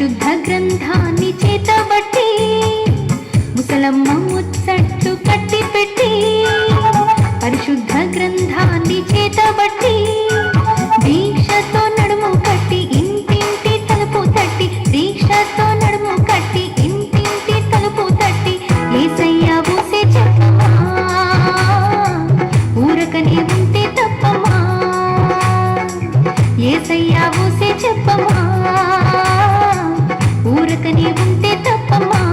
పరిశుద్ధ గ్రంథాన్ని చేతబట్టి ముసలమ్మ ముచ్చట్టు కట్టి పెట్టి పరిశుద్ధ గ్రంథాన్ని చేతబట్టి దీక్షతో నడుము కట్టి ఇంటింటి తలుపు తట్టి దీక్షతో నడుము కట్టి ఇంటింటి తలుపు తట్టి ఏసయ్యా పూసే చెప్పమా? ఊరకనే ఉంటే తప్పమా? ఏసయ్యా పూసే చెప్పమా? దొరకని ఉంటే తప్పమ్మా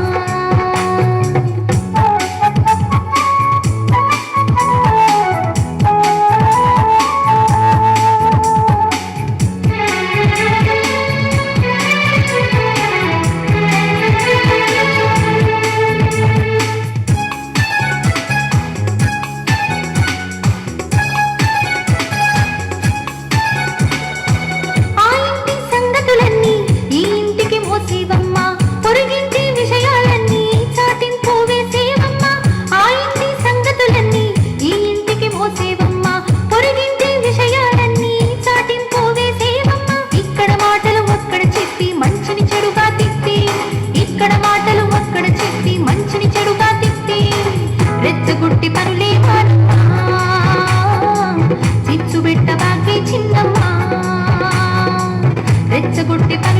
ಕೊಟ್ಟಿದ್ದ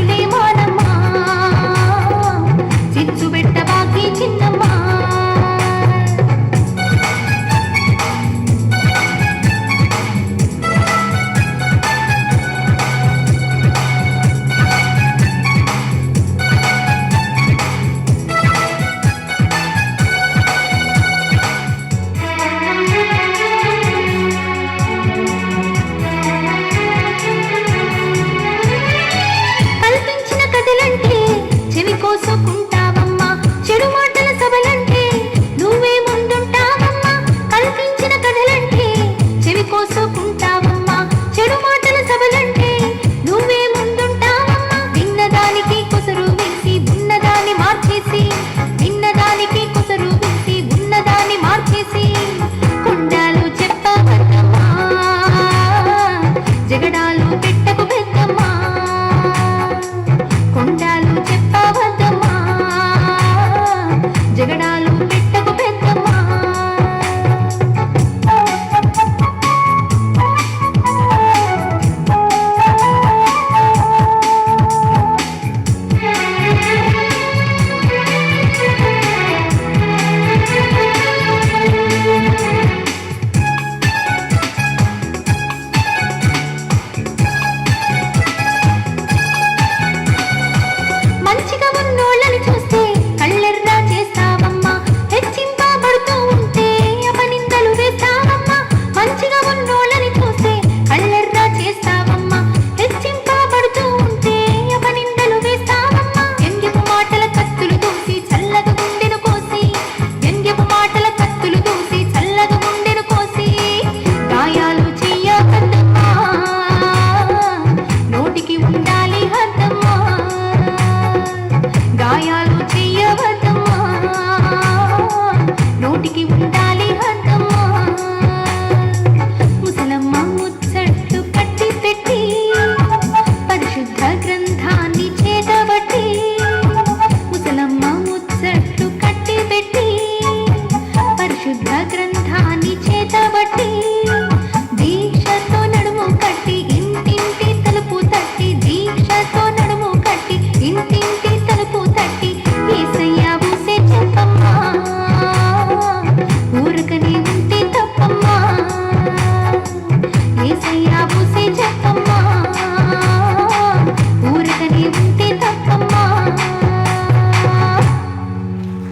దాని చేత బట్టి